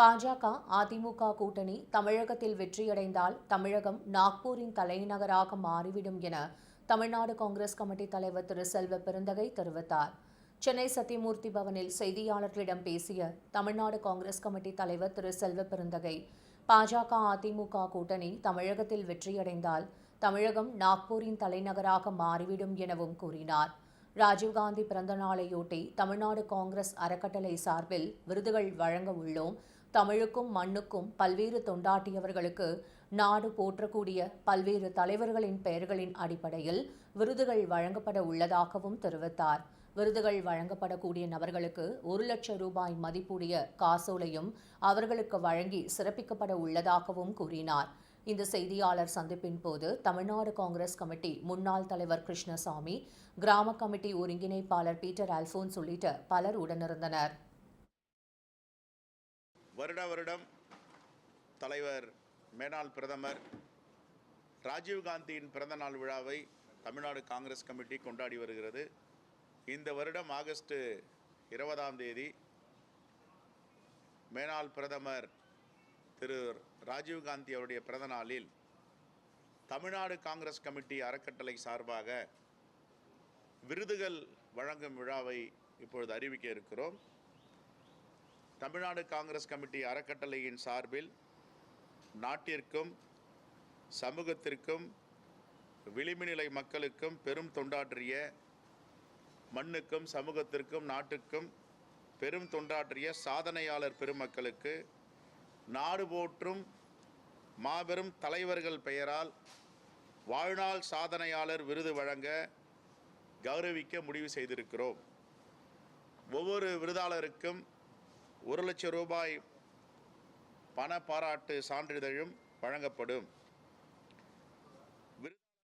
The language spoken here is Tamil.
பாஜக அதிமுக கூட்டணி தமிழகத்தில் வெற்றியடைந்தால் தமிழகம் நாக்பூரின் தலைநகராக மாறிவிடும் என தமிழ்நாடு காங்கிரஸ் கமிட்டி தலைவர் திரு. செல்வ பெருந்தகை தெரிவித்தார். சென்னை சத்தியமூர்த்தி பவனில் செய்தியாளர்களிடம் பேசிய தமிழ்நாடு காங்கிரஸ் கமிட்டி தலைவர் திரு. செல்வ பெருந்தகை பாஜக அதிமுக கூட்டணி தமிழகத்தில் வெற்றியடைந்தால் தமிழகம் நாக்பூரின் தலைநகராக மாறிவிடும் எனவும் கூறினார். ராஜீவ்காந்தி பிறந்த நாளையொட்டி தமிழ்நாடு காங்கிரஸ் அறக்கட்டளை சார்பில் விருதுகள் வழங்க உள்ளோம். தமிழுக்கும் மண்ணுக்கும் பல்வேறு தொண்டாட்டியவர்களுக்கு நாடு போற்றக்கூடிய பல்வேறு தலைவர்களின் பெயர்களின் அடிப்படையில் விருதுகள் வழங்கப்பட உள்ளதாகவும் தெரிவித்தார். விருதுகள் வழங்கப்படக்கூடிய நபர்களுக்கு ஒரு லட்சம் ரூபாய் மதிப்புடைய காசோலையும் அவர்களுக்கு வழங்கி சிறப்பிக்கப்பட உள்ளதாகவும் கூறினார். இந்த செய்தியாளர் சந்திப்பின் போது தமிழ்நாடு காங்கிரஸ் கமிட்டி முன்னாள் தலைவர் கிருஷ்ணசாமி கிராம கமிட்டி ஒருங்கிணைப்பாளர் பீட்டர் அல்போன்ஸ் உள்ளிட்ட பலர் உடனிருந்தனர். வருட வருடம் தலைவர் மேனாள் பிரதமர் ராஜீவ்காந்தியின் பிறந்தநாள் விழாவை தமிழ்நாடு காங்கிரஸ் கமிட்டி கொண்டாடி வருகிறது. இந்த வருடம் ஆகஸ்ட் இருபதாம் தேதி மேனாள் பிரதமர் திரு ராஜீவ்காந்தி அவருடைய பிறந்தநாளில் தமிழ்நாடு காங்கிரஸ் கமிட்டி அறக்கட்டளை சார்பாக விருதுகள் வழங்கும் விழாவை இப்பொழுது அறிவிக்க இருக்கிறோம். தமிழ்நாடு காங்கிரஸ் கமிட்டி அறக்கட்டளையின் சார்பில் நாட்டிற்கும் சமூகத்திற்கும் விளிம்புநிலை மக்களுக்கும் பெரும் தொண்டாற்றிய மண்ணுக்கும் சமூகத்திற்கும் நாட்டுக்கும் பெரும் தொண்டாற்றிய சாதனையாளர் பெருமக்களுக்கு நாடு போற்றும் மாபெரும் தலைவர்கள் பெயரால் வாழ்நாள் சாதனையாளர் விருது வழங்க கௌரவிக்க முடிவு செய்திருக்கிறோம். ஒவ்வொரு விருதாளருக்கும் ஒரு லட்சம் ரூபாய் பண பாராட்டு சான்றிதழும் வழங்கப்படும்.